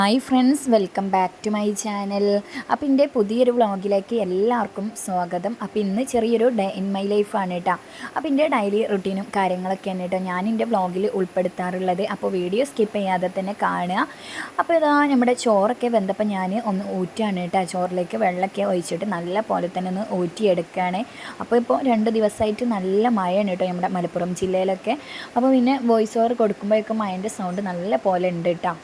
Hi friends welcome back to my channel. അപ്പോൾ എന്റെ പുതിയൊരു വ്ളോഗിലേക്ക് എല്ലാവർക്കും സ്വാഗതം. അപ്പോൾ ഇന്ന് ചെറിയൊരു ഡേ ഇൻ മൈ ലൈഫാണ് കേട്ടോ അപ്പോൾ എന്റെ ഡെയിലി റുട്ടീനും കാര്യങ്ങളൊക്കെയാണ് കേട്ടോ ഞാൻ എന്റെ വ്ളോഗിൽ ഉൾപ്പെടുത്താറുള്ളത്. അപ്പോൾ വീഡിയോ സ്കിപ്പ് ചെയ്യാതെ തന്നെ കാണുക. അപ്പോൾ ഇതാ നമ്മുടെ ചോറൊക്കെ വെന്തപ്പോൾ ഞാൻ ഒന്ന് ഊറ്റാണ് കേട്ടോ ചോറിലേക്ക് വെള്ളമൊക്കെ ഒഴിച്ചിട്ട് നല്ല പോലെ തന്നെ ഒന്ന് ഊറ്റിയെടുക്കുകയാണ്. അപ്പോൾ ഇപ്പോൾ രണ്ട് ദിവസമായിട്ട് നല്ല മഴയാണ് കേട്ടോ നമ്മുടെ മലപ്പുറം ജില്ലയിലൊക്കെ. അപ്പോൾ പിന്നെ വോയിസ് ഓവർ കൊടുക്കുമ്പോഴൊക്കെ മഴന്റെ സൗണ്ട് നല്ല പോലെ ഉണ്ട് കേട്ടോ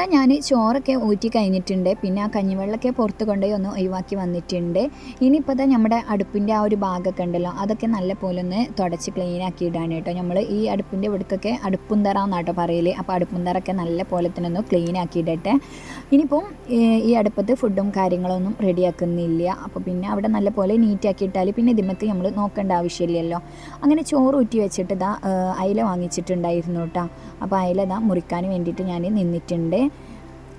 സാധാ ഞാൻ ചോറൊക്കെ ഊറ്റി കഴിഞ്ഞിട്ടുണ്ട്. പിന്നെ ആ കഞ്ഞിവെള്ളമൊക്കെ പുറത്ത് കൊണ്ടുപോയി ഒന്ന് ഒഴിവാക്കി വന്നിട്ടുണ്ട്. ഇനിയിപ്പോൾ തന്നെ നമ്മുടെ അടുപ്പിന്റെ ആ ഒരു ഭാഗമൊക്കെ ഉണ്ടല്ലോ അതൊക്കെ നല്ല പോലെ ഒന്ന് തുടച്ച് ക്ലീൻ ആക്കി ഇടാണ് കേട്ടോ. നമ്മൾ ഈ അടുപ്പിന്റെ ഇവിടക്കൊക്കെ അടുപ്പുന്തറ എന്നാട്ടോ പറയൽ. അപ്പോൾ അടുപ്പുന്തറൊക്കെ നല്ല പോലെ തന്നെ ഒന്ന് ക്ലീൻ ആക്കി ഇടട്ടെ. ഇനിയിപ്പം ഈ അടുപ്പത്ത് ഫുഡും കാര്യങ്ങളൊന്നും റെഡിയാക്കുന്നില്ല അപ്പോൾ പിന്നെ അവിടെ നല്ല പോലെ നീറ്റാക്കി ഇട്ടാൽ പിന്നെ ഇതിമ്മക്ക് നമ്മൾ നോക്കേണ്ട ആവശ്യമില്ലല്ലോ. അങ്ങനെ ചോറ് ഊറ്റി വെച്ചിട്ട് ഇതാ അയില വാങ്ങിച്ചിട്ടുണ്ടായിരുന്നു കേട്ടോ. അപ്പോൾ അയില ഇതാ മുറിക്കാൻ വേണ്ടിയിട്ട് ഞാൻ നിന്നിട്ടുണ്ട്.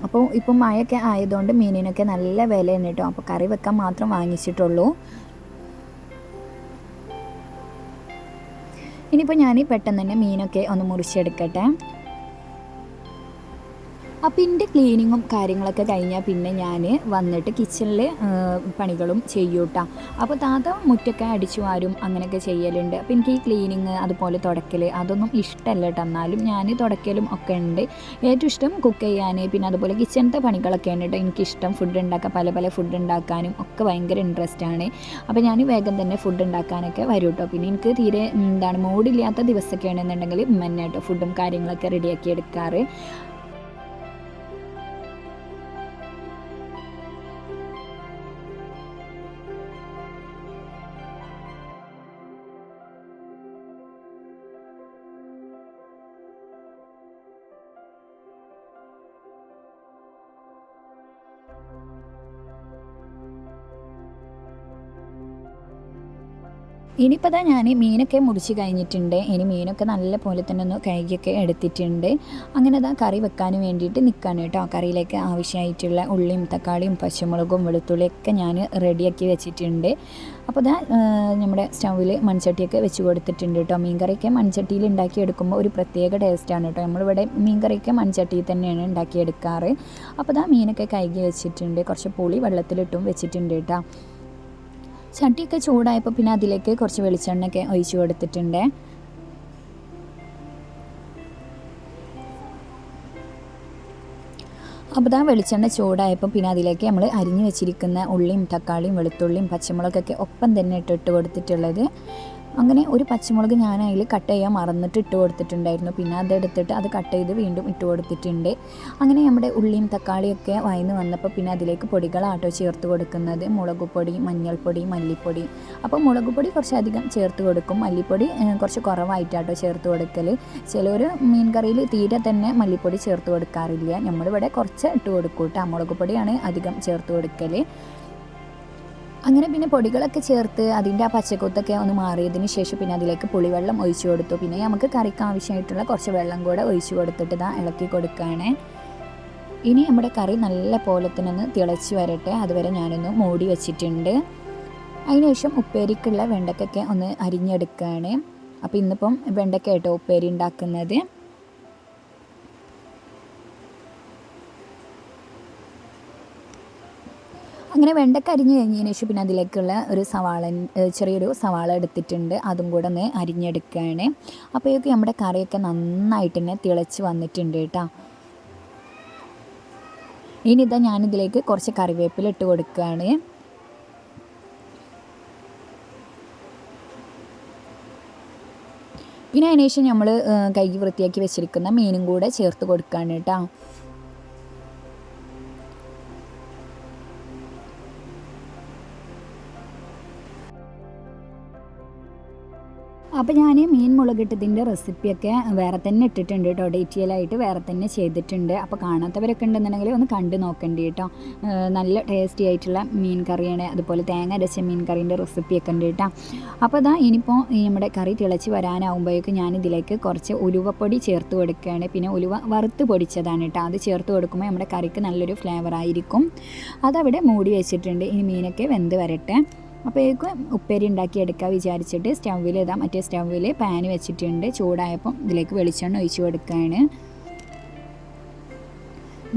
അപ്പോൾ ഇപ്പം മഴയൊക്കെ ആയതുകൊണ്ട് മീനിനൊക്കെ നല്ല വിലയാണ് കേട്ടോ. അപ്പോൾ കറി വെക്കാൻ മാത്രം വാങ്ങിച്ചിട്ടുള്ളൂ. ഇനിയിപ്പോൾ ഞാൻ പെട്ടെന്ന് തന്നെ മീനൊക്കെ ഒന്ന് മുറിച്ചെടുക്കട്ടെ. അപ്പോൾ എന്റെ ക്ലീനിങ്ങും കാര്യങ്ങളൊക്കെ കഴിഞ്ഞാൽ പിന്നെ ഞാൻ വന്നിട്ട് കിച്ചണിൽ പണികളും ചെയ്യൂട്ടാ. അപ്പോൾ താത്ത മുറ്റൊക്കെ അടിച്ചു വാരും അങ്ങനെയൊക്കെ ചെയ്യലുണ്ട്. അപ്പോൾ എനിക്ക് ഈ ക്ലീനിങ് അതുപോലെ തുടക്കൽ അതൊന്നും ഇഷ്ടമല്ല കേട്ടോ എന്നാലും ഞാൻ തുടക്കലും ഒക്കെ ഉണ്ട്. ഏറ്റവും ഇഷ്ടം കുക്ക് ചെയ്യാൻ പിന്നെ അതുപോലെ കിച്ചണത്തെ പണികളൊക്കെയാണ് കേട്ടോ എനിക്കിഷ്ടം ഫുഡ് ഉണ്ടാക്കാൻ പല പല ഫുഡ് ഉണ്ടാക്കാനും ഒക്കെ ഭയങ്കര ഇൻട്രസ്റ്റ് ആണ്. അപ്പോൾ ഞാൻ വേഗം തന്നെ ഫുഡ് ഉണ്ടാക്കാനൊക്കെ വരും കേട്ടോ പിന്നെ എനിക്ക് തീരെ എന്താണ് മൂടില്ലാത്ത ദിവസമൊക്കെ ആണെന്നുണ്ടെങ്കിൽ ഉമ്മന്നെ ഫുഡും കാര്യങ്ങളൊക്കെ റെഡിയാക്കി എടുക്കാറ്. ഇനിയിപ്പോൾ ഞാൻ മീനൊക്കെ മുറിച്ച് കഴിഞ്ഞിട്ടുണ്ട്. ഇനി മീനൊക്കെ നല്ല പോലെ തന്നെ ഒന്ന് കഴുകിയൊക്കെ എടുത്തിട്ടുണ്ട്. അങ്ങനെ അതാ കറി വെക്കാൻ വേണ്ടിയിട്ട് നിൽക്കുകയാണ് കേട്ടോ. കറിയിലേക്ക് ആവശ്യമായിട്ടുള്ള ഉള്ളിയും തക്കാളിയും പച്ചമുളകും വെളുത്തുള്ളിയൊക്കെ ഞാൻ റെഡിയാക്കി വെച്ചിട്ടുണ്ട്. അപ്പോൾ അതാ നമ്മുടെ സ്റ്റൗവിൽ മൺചട്ടിയൊക്കെ വെച്ച് കൊടുത്തിട്ടുണ്ട് കേട്ടോ. മീൻകറിയൊക്കെ മൺചട്ടിയിൽ ഉണ്ടാക്കിയെടുക്കുമ്പോൾ ഒരു പ്രത്യേക ടേസ്റ്റാണ് കേട്ടോ. നമ്മളിവിടെ മീൻകറിയൊക്കെ മൺചട്ടിയിൽ തന്നെയാണ് ഉണ്ടാക്കിയെടുക്കാറ് അപ്പോൾ അതാ മീനൊക്കെ കഴുകി വെച്ചിട്ടുണ്ട്. കുറച്ച് പുളി വെള്ളത്തിലിട്ടും വെച്ചിട്ടുണ്ട് കേട്ടോ. ചട്ടിയൊക്കെ ചൂടായപ്പോൾ പിന്നെ അതിലേക്ക് കുറച്ച് വെളിച്ചെണ്ണയൊക്കെ ഒഴിച്ചു കൊടുത്തിട്ടുണ്ട്. അപ്പോൾ ആ വെളിച്ചെണ്ണ ചൂടായപ്പോൾ പിന്നെ അതിലേക്ക് നമ്മൾ അരിഞ്ഞു വെച്ചിരിക്കുന്ന ഉള്ളിയും തക്കാളിയും വെളുത്തുള്ളിയും പച്ചമുളകൊക്കെ ഒപ്പം തന്നെ ഇട്ടിട്ട് കൊടുത്തിട്ടുള്ളത്. അങ്ങനെ ഒരു പച്ചമുളക് ഞാൻ അതിൽ കട്ട് ചെയ്യാൻ മറന്നിട്ട് ഇട്ട് കൊടുത്തിട്ടുണ്ടായിരുന്നു. പിന്നെ അതെടുത്തിട്ട് അത് കട്ട് ചെയ്ത് വീണ്ടും ഇട്ട് കൊടുത്തിട്ടുണ്ട്. അങ്ങനെ നമ്മുടെ ഉള്ളിയും തക്കാളിയൊക്കെ വയന്ന് വന്നപ്പോൾ പിന്നെ അതിലേക്ക് പൊടികളാട്ടോ ചേർത്ത് കൊടുക്കുന്നത്. മുളക് പൊടി മഞ്ഞൾപ്പൊടി മല്ലിപ്പൊടി. അപ്പോൾ മുളക് പൊടി കുറച്ചധികം ചേർത്ത് കൊടുക്കും. മല്ലിപ്പൊടി കുറച്ച് കുറവായിട്ടാട്ടോ ചേർത്ത് കൊടുക്കൽ ചിലർ മീൻ കറിയിൽ തീരെ തന്നെ മല്ലിപ്പൊടി ചേർത്ത് കൊടുക്കാറില്ല. നമ്മളിവിടെ കുറച്ച് ഇട്ട് കൊടുക്കും കേട്ടോ മുളക് പൊടിയാണ് അധികം ചേർത്ത് കൊടുക്കൽ അങ്ങനെ പിന്നെ പൊടികളൊക്കെ ചേർത്ത് അതിന്റെ ആ പച്ചക്കൊത്തൊക്കെ ഒന്ന് മാറിയതിന് ശേഷം പിന്നെ അതിലേക്ക് പുളിവെള്ളം ഒഴിച്ചു കൊടുത്തു. പിന്നെ നമുക്ക് കറിക്ക് ആവശ്യമായിട്ടുള്ള കുറച്ച് വെള്ളം കൂടെ ഒഴിച്ചു കൊടുത്തിട്ട് ഇതാ ഇളക്കി കൊടുക്കുകയാണ്. ഇനി നമ്മുടെ കറി നല്ല പോലെ തന്നെ ഒന്ന് തിളച്ച് വരട്ടെ. അതുവരെ ഞാനൊന്ന് മൂടി വെച്ചിട്ടുണ്ട്. അതിനുശേഷം ഉപ്പേരിക്കുള്ള വെണ്ടക്കൊക്കെ ഒന്ന് അരിഞ്ഞെടുക്കുകയാണ്. അപ്പോൾ ഇന്നിപ്പം വെണ്ടക്ക കേട്ടോ ഉപ്പേരി ഉണ്ടാക്കുന്നത്. അങ്ങനെ വെണ്ടക്ക അരിഞ്ഞ് കഴിഞ്ഞതിന് ശേഷം പിന്നെ അതിലേക്കുള്ള ഒരു സവാള ചെറിയൊരു സവാള എടുത്തിട്ടുണ്ട്. അതും കൂടെ ഒന്ന് അരിഞ്ഞെടുക്കുകയാണ്. അപ്പോഴേക്ക് നമ്മുടെ കറിയൊക്കെ നന്നായിട്ട് തന്നെ തിളച്ച് വന്നിട്ടുണ്ട് കേട്ടോ. ഇനി ഇതാ ഞാനിതിലേക്ക് കുറച്ച് കറിവേപ്പില ഇട്ട് കൊടുക്കുകയാണ്. പിന്നെ അതിനുശേഷം നമ്മൾ കൈ വൃത്തിയാക്കി വെച്ചിരിക്കുന്ന മീനും കൂടെ ചേർത്ത് കൊടുക്കുകയാണ് കേട്ടോ. അപ്പോൾ ഞാൻ മീൻ മുളകിട്ടതിന്റെ റെസിപ്പിയൊക്കെ വേറെ തന്നെ ഇട്ടിട്ടുണ്ട് കേട്ടോ. ഡീറ്റെയിൽ ആയിട്ട് വേറെ തന്നെ ചെയ്തിട്ടുണ്ട്. അപ്പോൾ കാണാത്തവരൊക്കെ ഉണ്ടെന്നുണ്ടെങ്കിൽ ഒന്ന് കണ്ടു നോക്കണ്ടി കേട്ടോ. നല്ല ടേസ്റ്റി ആയിട്ടുള്ള മീൻ കറിയാണ്. അതുപോലെ തേങ്ങ അരച്ച മീൻ കറീന്റെ റെസിപ്പിയൊക്കെ ഉണ്ട് കേട്ടോ. അപ്പോൾ അതാ ഇനിയിപ്പോൾ നമ്മുടെ കറി തിളച്ച് വരാനാവുമ്പോഴേക്കും ഞാൻ ഇതിലേക്ക് കുറച്ച് ഉലുവപ്പൊടി ചേർത്ത് കൊടുക്കുകയാണ്. പിന്നെ ഉലുവ വറുത്ത് പൊടിച്ചതാണ് കേട്ടോ. അത് ചേർത്ത് കൊടുക്കുമ്പോൾ നമ്മുടെ കറിക്ക് നല്ലൊരു ഫ്ലേവർ ആയിരിക്കും. അതവിടെ മൂടി വെച്ചിട്ടുണ്ട്. ഇനി മീനൊക്കെ വെന്ത് വരട്ടെ. അപ്പോഴേക്കും ഉപ്പേരി ഉണ്ടാക്കിയെടുക്കുക വിചാരിച്ചിട്ട് സ്റ്റൗവിൽ ഇതാ മറ്റേ സ്റ്റൗവിൽ പാൻ വെച്ചിട്ടുണ്ട്. ചൂടായപ്പം ഇതിലേക്ക് വെളിച്ചെണ്ണ ഒഴിച്ചു കൊടുക്കുകയാണ്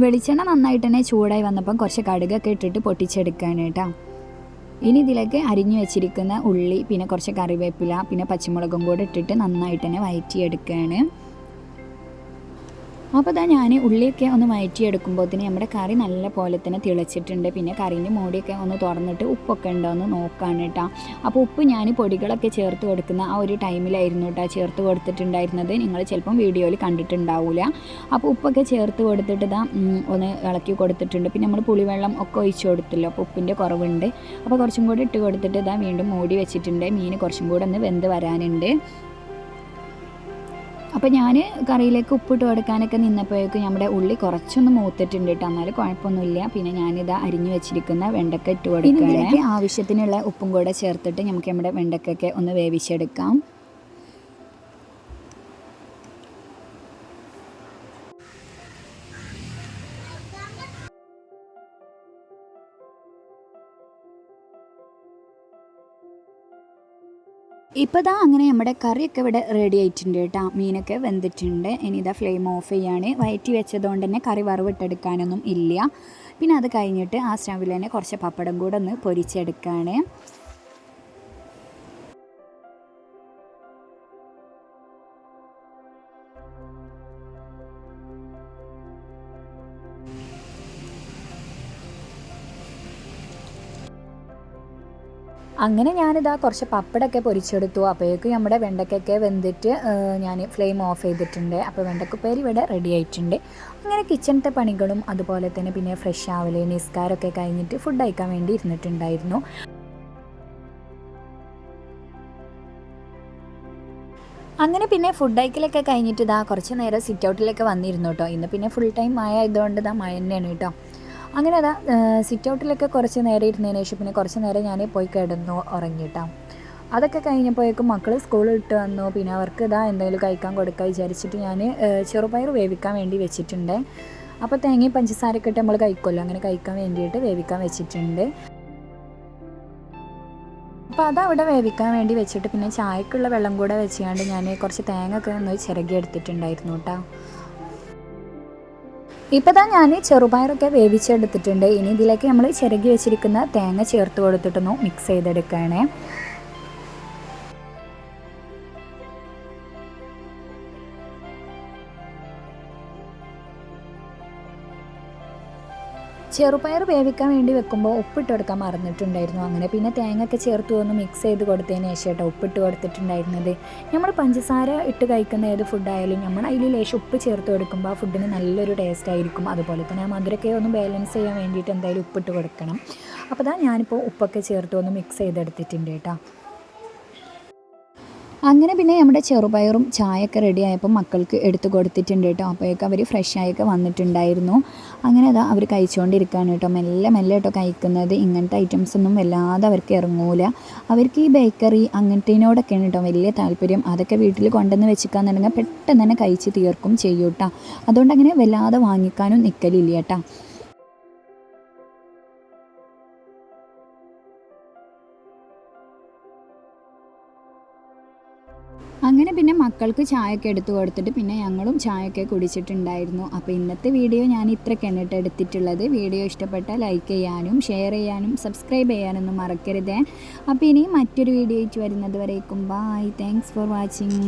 വെളിച്ചെണ്ണ നന്നായിട്ട് തന്നെ ചൂടായി വന്നപ്പം കുറച്ച് കടുകൊക്കെ ഇട്ടിട്ട് പൊട്ടിച്ചെടുക്കുകയാണ് കേട്ടോ. ഇനി ഇതിലേക്ക് അരിഞ്ഞു വെച്ചിരിക്കുന്ന ഉള്ളി പിന്നെ കുറച്ച് കറിവേപ്പില പിന്നെ പച്ചമുളകും കൂടെ ഇട്ടിട്ട് നന്നായിട്ട് തന്നെ വയറ്റിയെടുക്കുകയാണ് അപ്പോൾ ഇതാ ഞാൻ ഉള്ളിയൊക്കെ ഒന്ന് വയറ്റിയെടുക്കുമ്പോഴത്തേന് നമ്മുടെ കറി നല്ല പോലെ തന്നെ തിളച്ചിട്ടുണ്ട്. പിന്നെ കറീന്റെ മോടിയൊക്കെ ഒന്ന് തുറന്നിട്ട് ഉപ്പൊക്കെ ഉണ്ടോ എന്ന് നോക്കാണ് കേട്ടോ അപ്പോൾ ഉപ്പ് ഞാൻ പൊടികളൊക്കെ ചേർത്ത് കൊടുക്കുന്ന ആ ഒരു ടൈമിലായിരുന്നു കേട്ടോ ചേർത്ത് കൊടുത്തിട്ടുണ്ടായിരുന്നത്. നിങ്ങൾ ചിലപ്പം വീഡിയോയിൽ കണ്ടിട്ടുണ്ടാവില്ല അപ്പോൾ ഉപ്പൊക്കെ ചേർത്ത് കൊടുത്തിട്ട് ഇതാ ഒന്ന് ഇളക്കി കൊടുത്തിട്ടുണ്ട്. പിന്നെ നമ്മൾ പുളിവെള്ളം ഒക്കെ ഒഴിച്ച് കൊടുത്തല്ലോ അപ്പോൾ ഉപ്പിന്റെ കുറവുണ്ട്. അപ്പോൾ കുറച്ചും കൂടി ഇട്ട് കൊടുത്തിട്ട് ഇതാ വീണ്ടും മൂടി വെച്ചിട്ടുണ്ട്. മീൻ കുറച്ചും കൂടെ ഒന്ന് വെന്ത് വരാനുണ്ട്. അപ്പോൾ ഞാൻ കറിയിലേക്ക് ഉപ്പിട്ട് കൊടുക്കാനൊക്കെ നിന്നപ്പോഴേക്കും നമ്മുടെ ഉള്ളി കുറച്ചൊന്ന് മൂത്തിട്ടുണ്ട് കേട്ടോ. എന്നാലും കുഴപ്പമൊന്നുമില്ല. പിന്നെ ഞാനിതാ അരിഞ്ഞു വെച്ചിരിക്കുന്ന വെണ്ടക്ക ഇട്ട് കൊടുക്കുകയാണ് ആവശ്യത്തിനുള്ള ഉപ്പും കൂടെ ചേർത്തിട്ട് നമുക്ക് നമ്മുടെ വെണ്ടക്കൊക്കെ ഒന്ന് വേവിച്ചെടുക്കാം. ഇപ്പോൾ ദാ അങ്ങനെ നമ്മുടെ കറിയൊക്കെ ഇവിടെ റെഡി ആയിട്ടുണ്ട് കേട്ടോ. മീനൊക്കെ വെന്തിട്ടുണ്ട്. ഇനി ഇതാ ഫ്ലെയിം ഓഫ് ചെയ്യാണ്. വയറ്റി വെച്ചതുകൊണ്ട് തന്നെ കറി വറവിട്ടെടുക്കാനൊന്നും ഇല്ല. പിന്നെ അത് കഴിഞ്ഞിട്ട് ആ സ്റ്റവിൽ തന്നെ കുറച്ച് പപ്പടം കൂടെ ഒന്ന് പൊരിച്ചെടുക്കുകയാണ് അങ്ങനെ ഞാനിതാ കുറച്ച് പപ്പടൊക്കെ പൊരിച്ചെടുത്തു. അപ്പോഴേക്കും നമ്മുടെ വെണ്ടക്കൊക്കെ വെന്തിട്ട് ഞാൻ ഫ്ലെയിം ഓഫ് ചെയ്തിട്ടുണ്ട്. അപ്പോൾ വെണ്ടക്കുപ്പേരി ഇവിടെ റെഡി ആയിട്ടുണ്ട്. അങ്ങനെ കിച്ചണത്തെ പണികളും അതുപോലെ തന്നെ പിന്നെ ഫ്രഷ് ആവൽ നിസ്കാരമൊക്കെ കഴിഞ്ഞിട്ട് ഫുഡ് കഴിക്കാൻ വേണ്ടി ഇരുന്നിട്ടുണ്ടായിരുന്നു. അങ്ങനെ പിന്നെ ഫുഡ് കഴിക്കലൊക്കെ കഴിഞ്ഞിട്ട് ഇതാ കുറച്ച് നേരം സിറ്റ് ഔട്ടിലൊക്കെ വന്നിരുന്നു കേട്ടോ. ഇന്ന് പിന്നെ ഫുൾ ടൈം മഴ ആയതുകൊണ്ട് ഇതാ മഴ തന്നെയാണ് കേട്ടോ. അങ്ങനെ അതാ സിറ്റ് ഔട്ടിലൊക്കെ കുറച്ച് നേരം ഇരുന്നതിന് ശേഷം പിന്നെ കുറച്ച് നേരം ഞാൻ പോയി കിടന്നു ഉറങ്ങിയിട്ടാം അതൊക്കെ കഴിഞ്ഞപ്പോഴേക്കും മക്കൾ സ്കൂളിൽ ഇട്ട് വന്നു. പിന്നെ അവർക്ക് ഇതാ എന്തെങ്കിലും കഴിക്കാൻ കൊടുക്കുക വിചാരിച്ചിട്ട് ഞാൻ ചെറുപയർ വേവിക്കാൻ വേണ്ടി വെച്ചിട്ടുണ്ട്. അപ്പോൾ തേങ്ങയും പഞ്ചസാരയൊക്കെ ഇട്ട് നമ്മൾ കഴിക്കുമല്ലോ അങ്ങനെ കഴിക്കാൻ വേണ്ടിയിട്ട് വേവിക്കാൻ വെച്ചിട്ടുണ്ട്. അപ്പോൾ അതവിടെ വേവിക്കാൻ വേണ്ടി വെച്ചിട്ട് പിന്നെ ചായക്കുള്ള വെള്ളം കൂടെ വെച്ചുകൊണ്ട് ഞാൻ കുറച്ച് തേങ്ങ ഒക്കെ ഒന്ന് ചിരകി എടുത്തിട്ടുണ്ടായിരുന്നു കേട്ടോ. ഇപ്പോൾ തന്നെ ഞാൻ ചെറുപയറൊക്കെ വേവിച്ചെടുത്തിട്ടുണ്ട്. ഇനി ഇതിലേക്ക് നമ്മൾ ചിരകി വെച്ചിരിക്കുന്ന തേങ്ങ ചേർത്ത് കൊടുത്തിട്ടൊന്ന് മിക്സ് ചെയ്തെടുക്കുകയാണേ ചെറുപയർ വേവിക്കാൻ വേണ്ടി വെക്കുമ്പോൾ ഉപ്പിട്ട് കൊടുക്കാൻ മറന്നിട്ടുണ്ടായിരുന്നു അങ്ങനെ. പിന്നെ തേങ്ങയൊക്കെ ചേർത്ത് ഒന്ന് മിക്സ് ചെയ്ത് കൊടുത്തതിന് ശേഷം കേട്ടോ ഉപ്പിട്ട് കൊടുത്തിട്ടുണ്ടായിരുന്നത്. നമ്മൾ പഞ്ചസാര ഇട്ട് കഴിക്കുന്ന ഏത് ഫുഡായാലും നമ്മൾ അതിൽ ലേശം ഉപ്പ് ചേർത്ത് കൊടുക്കുമ്പോൾ ആ ഫുഡിന് നല്ലൊരു ടേസ്റ്റ് ആയിരിക്കും. അതുപോലെ തന്നെ ആ മധുരമൊക്കെ ഒന്ന് ബാലൻസ് ചെയ്യാൻ വേണ്ടിയിട്ട് എന്തായാലും ഉപ്പിട്ട് കൊടുക്കണം. അപ്പോൾ അതാ ഞാനിപ്പോൾ ഉപ്പൊക്കെ ചേർത്ത് ഒന്ന് മിക്സ് ചെയ്തെടുത്തിട്ടുണ്ട് കേട്ടോ. അങ്ങനെ പിന്നെ നമ്മുടെ ചെറുപയറും ചായയൊക്കെ റെഡിയായപ്പോൾ മക്കൾക്ക് എടുത്തു കൊടുത്തിട്ടുണ്ട് കേട്ടോ. അപ്പോഴേക്കും അവർ ഫ്രഷായൊക്കെ വന്നിട്ടുണ്ടായിരുന്നു. അങ്ങനെ അതാ അവർ കഴിച്ചുകൊണ്ടിരിക്കുകയാണ് കേട്ടോ. മെല്ലെ മെല്ലെ കേട്ടോ കഴിക്കുന്നത്. ഇങ്ങനത്തെ ഐറ്റംസ് ഒന്നും വല്ലാതെ അവർക്ക് ഇറങ്ങൂല. അവർക്ക് ഈ ബേക്കറി അങ്ങനത്തേനോടൊക്കെയാണ് കേട്ടോ വലിയ താല്പര്യം. അതൊക്കെ വീട്ടിൽ കൊണ്ടുവന്ന് വെച്ചിക്കാന്നുണ്ടെങ്കിൽ പെട്ടെന്ന് തന്നെ കഴിച്ച് തീർക്കും ചെയ്യൂട്ടാ അതുകൊണ്ട് അങ്ങനെ വല്ലാതെ വാങ്ങിക്കാനും നിൽക്കലില്ല കേട്ടോ. അങ്ങനെ പിന്നെ മക്കൾക്ക് ചായയൊക്കെ എടുത്തു കൊടുത്തിട്ട് പിന്നെ ഞങ്ങളും ചായയൊക്കെ കുടിച്ചിട്ടുണ്ടായിരുന്നു. അപ്പോൾ ഇന്നത്തെ വീഡിയോ ഞാൻ ഇത്രയ്ക്കാണ് കേട്ടോ എടുത്തിട്ടുള്ളത്. വീഡിയോ ഇഷ്ടപ്പെട്ടാൽ ലൈക്ക് ചെയ്യാനും ഷെയർ ചെയ്യാനും സബ്സ്ക്രൈബ് ചെയ്യാനൊന്നും മറക്കരുതേ. അപ്പോൾ ഇനി മറ്റൊരു വീഡിയോ ആയിട്ട് വരുന്നത് വരേക്കും. Bye thanks for watching